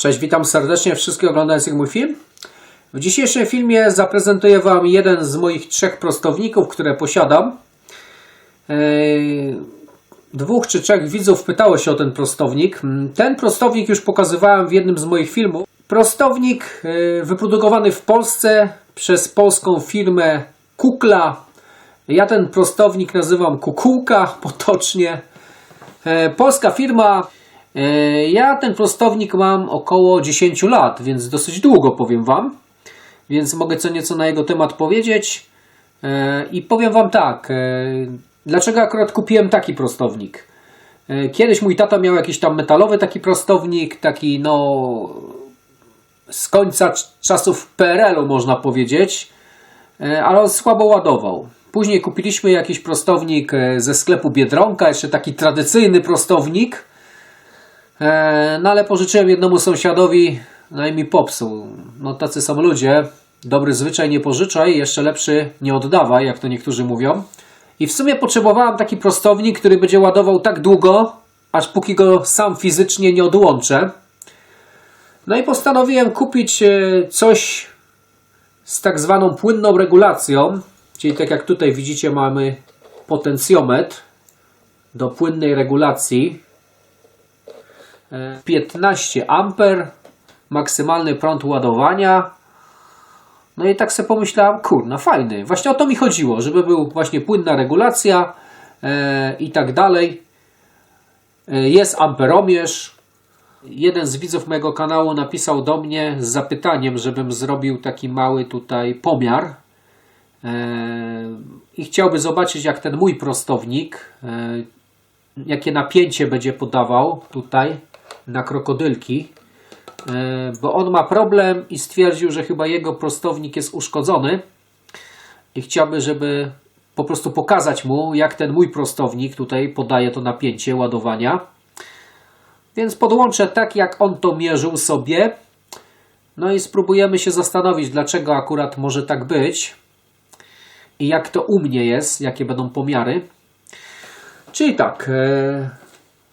Cześć, witam serdecznie wszystkich oglądających mój film. W dzisiejszym filmie zaprezentuję Wam jeden z moich trzech prostowników, które posiadam. Dwóch czy trzech widzów pytało się o ten prostownik. Ten prostownik już pokazywałem w jednym z moich filmów. Prostownik e, wyprodukowany w Polsce przez polską firmę Kukla. Ja ten prostownik nazywam Kukułka potocznie. E, Polska firma. E, Ja ten prostownik mam około 10 lat, więc dosyć długo powiem Wam. Więc mogę co nieco na jego temat powiedzieć. E, I powiem Wam tak. e, Dlaczego akurat kupiłem taki prostownik? Kiedyś mój tata miał jakiś tam metalowy taki prostownik, taki no z końca cz- czasów PRL-u można powiedzieć, ale on słabo ładował. Później kupiliśmy jakiś prostownik ze sklepu Biedronka, jeszcze taki tradycyjny prostownik, no ale pożyczyłem jednemu sąsiadowi, no i mi popsuł. No tacy są ludzie. Dobry zwyczaj nie pożyczaj, jeszcze lepszy nie oddawaj, jak to niektórzy mówią. I w sumie potrzebowałem taki prostownik, który będzie ładował tak długo, aż póki go sam fizycznie nie odłączę. No i postanowiłem kupić e, coś z tak zwaną płynną regulacją, czyli tak jak tutaj widzicie mamy potencjometr do płynnej regulacji. 15 amper, maksymalny prąd ładowania. No i tak sobie pomyślałem, kurna, fajny. Właśnie o to mi chodziło, żeby był właśnie płynna regulacja e, i tak dalej. E, jest amperomierz. Jeden z widzów mojego kanału napisał do mnie z zapytaniem, żebym zrobił taki mały tutaj pomiar. E, I chciałby zobaczyć, jak ten mój prostownik, e, jakie napięcie będzie podawał tutaj na krokodylki, e, bo on ma problem i stwierdził, że chyba jego prostownik jest uszkodzony i chciałby, żeby po prostu pokazać mu, jak ten mój prostownik tutaj podaje to napięcie ładowania. Więc podłączę tak, jak on to mierzył sobie. No i spróbujemy się zastanowić, dlaczego akurat może tak być i jak to u mnie jest, jakie będą pomiary. Czyli tak, e,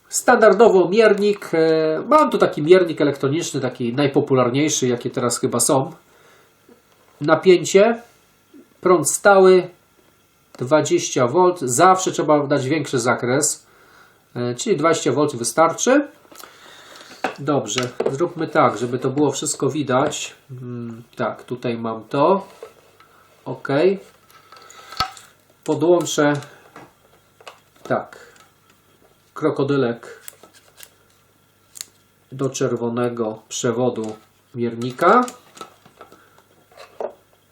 standardowo miernik. e, Mam tu taki miernik elektroniczny, taki najpopularniejszy, jakie teraz chyba są. Napięcie, prąd stały 20V. Zawsze trzeba dać większy zakres, e, czyli 20V wystarczy. Dobrze, zróbmy tak, żeby to było wszystko widać. Mm, Tak, tutaj mam to. OK. Podłączę tak krokodylek do czerwonego przewodu miernika.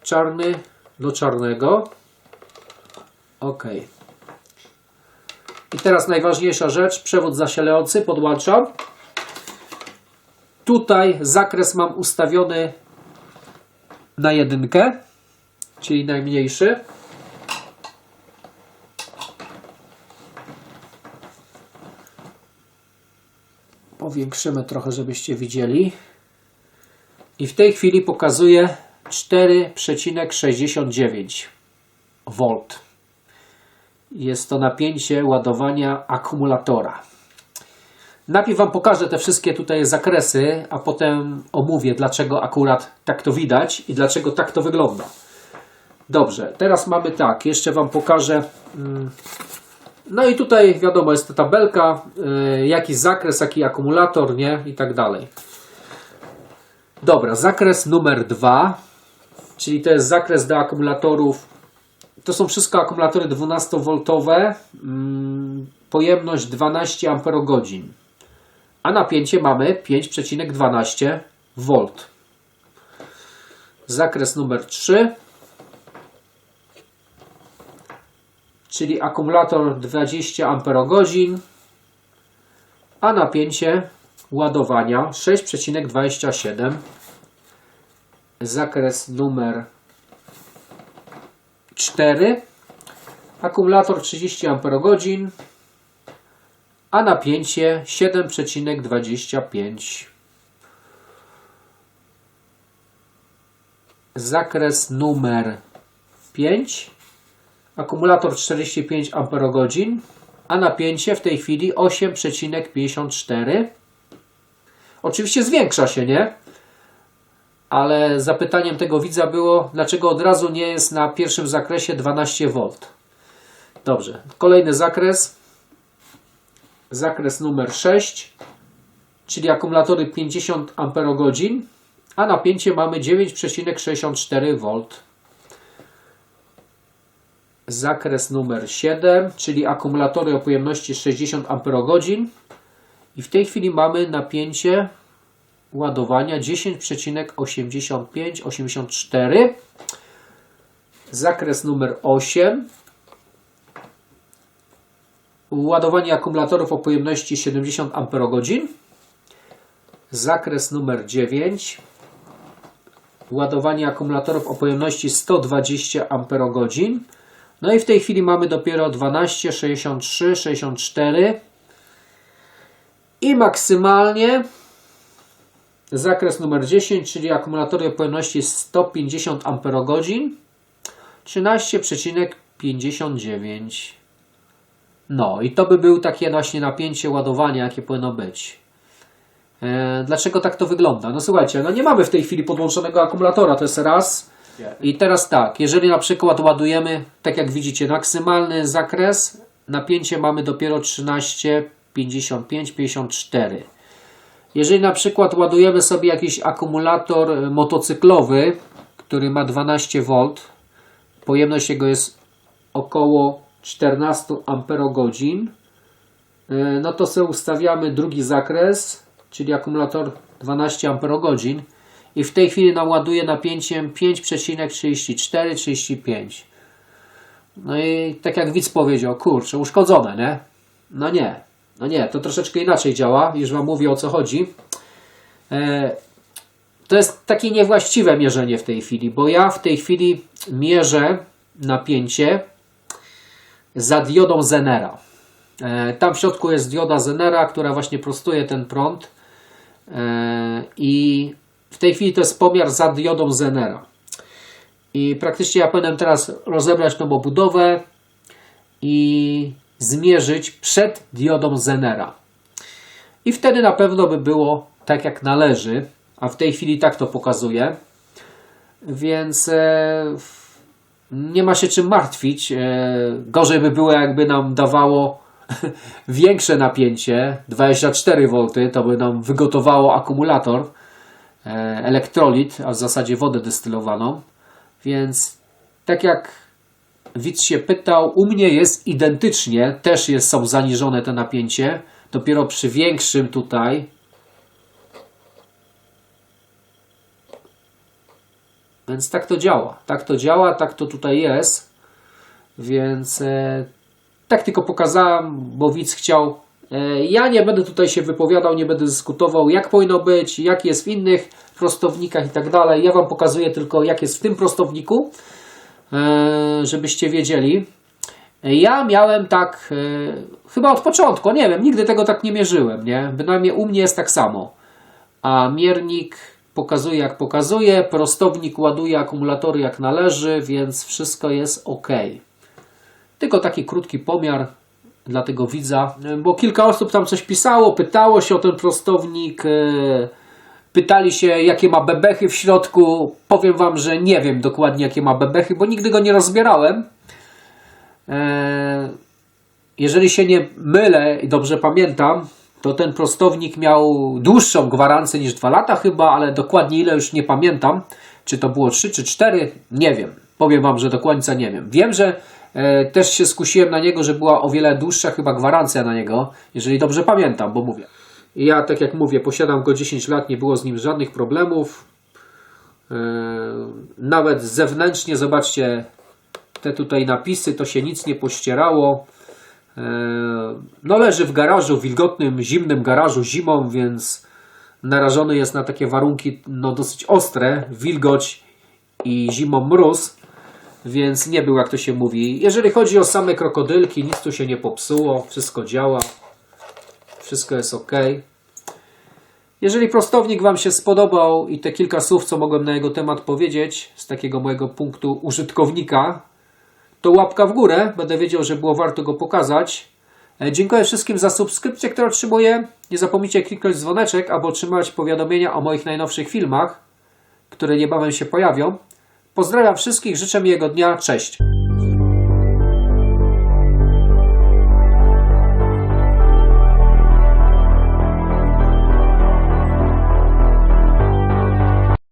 Czarny do czarnego. OK. I teraz najważniejsza rzecz, przewód zasilający podłączam. Tutaj zakres mam ustawiony na jedynkę, czyli najmniejszy. Powiększymy trochę, żebyście widzieli. I w tej chwili pokazuje 4,69 V. Jest to napięcie ładowania akumulatora. Najpierw Wam pokażę te wszystkie tutaj zakresy, a potem omówię, dlaczego akurat tak to widać i dlaczego tak to wygląda. Dobrze, teraz mamy tak, jeszcze Wam pokażę. mm, no i tutaj wiadomo, jest ta tabelka, y, jaki zakres, jaki akumulator, nie? I tak dalej. Dobra, zakres numer dwa, czyli to jest zakres do akumulatorów. To są wszystko akumulatory 12V, mm, pojemność 12 Ah, a napięcie mamy 5,12 V. Zakres numer 3 czyli akumulator 20 Ah, a napięcie ładowania 6,27. Zakres numer 4, akumulator 30 Ah, a napięcie 7,25. Zakres numer 5, akumulator 45 Ah, a napięcie w tej chwili 8,54 Oczywiście zwiększa się, nie? Ale zapytaniem tego widza było, dlaczego od razu nie jest na pierwszym zakresie 12V. Dobrze, kolejny zakres. Zakres numer 6, czyli akumulatory 50 Ah, a napięcie mamy 9,64V. Zakres numer 7, czyli akumulatory o pojemności 60 Ah i w tej chwili mamy napięcie ładowania 10,85-84. Zakres numer 8. Ładowanie akumulatorów o pojemności 70 Ah. Zakres numer 9. Ładowanie akumulatorów o pojemności 120 Ah. No i w tej chwili mamy dopiero 12, 63, 64 i maksymalnie zakres numer 10, czyli akumulatory o pojemności 150 Ah 13,59 no i to by był takie właśnie napięcie ładowania, jakie powinno być. E, dlaczego tak to wygląda? No słuchajcie, no nie mamy w tej chwili podłączonego akumulatora, to jest raz. I teraz tak, jeżeli na przykład ładujemy, tak jak widzicie, maksymalny zakres, napięcie mamy dopiero 13,55-54. Jeżeli na przykład ładujemy sobie jakiś akumulator motocyklowy, który ma 12V, pojemność jego jest około 14 amperogodzin, e, no to sobie ustawiamy drugi zakres, czyli akumulator 12 amperogodzin i w tej chwili naładuje napięciem 5,34-35. No i tak jak widz powiedział, kurczę, uszkodzone, nie? No nie, no nie, to troszeczkę inaczej działa, już Wam mówię o co chodzi. E, to jest takie niewłaściwe mierzenie w tej chwili, bo ja w tej chwili mierzę napięcie za diodą Zenera. E, tam w środku jest dioda Zenera, która właśnie prostuje ten prąd e, i w tej chwili to jest pomiar za diodą Zenera. I praktycznie ja powinienem teraz rozebrać tą obudowę i zmierzyć przed diodą Zenera. I wtedy na pewno by było tak jak należy, a w tej chwili tak to pokazuje. Więc e, nie ma się czym martwić. E, gorzej by było, jakby nam dawało większe napięcie, 24V, to by nam wygotowało akumulator, elektrolit, a w zasadzie wodę destylowaną. Więc tak jak widz się pytał, u mnie jest identycznie, też jest, są zaniżone te napięcie, dopiero przy większym tutaj Więc tak to działa. Tak to działa, tak to tutaj jest. Więc e, tak tylko pokazałem, bo widz chciał. E, ja nie będę tutaj się wypowiadał, nie będę dyskutował, jak powinno być, jak jest w innych prostownikach i tak dalej. Ja Wam pokazuję tylko, jak jest w tym prostowniku, e, żebyście wiedzieli. E, ja miałem tak, chyba od początku, nie wiem, nigdy tego tak nie mierzyłem, nie? Bynajmniej u mnie jest tak samo. A miernik pokazuje jak pokazuje, prostownik ładuje akumulatory jak należy, więc wszystko jest ok. Tylko taki krótki pomiar dla tego widza, bo kilka osób tam coś pisało, pytało się o ten prostownik, e, pytali się jakie ma bebechy w środku. Powiem Wam, że nie wiem dokładnie jakie ma bebechy, bo nigdy go nie rozbierałem. E, jeżeli się nie mylę i dobrze pamiętam, to ten prostownik miał dłuższą gwarancję niż 2 lata chyba, ale dokładnie ile już nie pamiętam. Czy to było 3 czy 4? Nie wiem. Powiem Wam, że do końca nie wiem. Wiem, że e, też się skusiłem na niego, że była o wiele dłuższa chyba gwarancja na niego, jeżeli dobrze pamiętam, bo mówię. Ja, tak jak mówię, posiadam go 10 lat, nie było z nim żadnych problemów. E, nawet zewnętrznie, zobaczcie te tutaj napisy, to się nic nie pościerało. E, no leży w garażu, w wilgotnym, zimnym garażu zimą, więc narażony jest na takie warunki no, dosyć ostre, wilgoć i zimą mróz, więc nie był jak to się mówi. Jeżeli chodzi o same krokodylki, nic tu się nie popsuło, wszystko działa, wszystko jest ok. Jeżeli prostownik Wam się spodobał i te kilka słów, co mogłem na jego temat powiedzieć, z takiego mojego punktu użytkownika, to łapka w górę, będę wiedział, że było warto go pokazać. E, Dziękuję wszystkim za subskrypcję, które otrzymuję. Nie zapomnijcie kliknąć dzwoneczek, aby otrzymywać powiadomienia o moich najnowszych filmach, które niebawem się pojawią. Pozdrawiam wszystkich, życzę miłego dnia, cześć.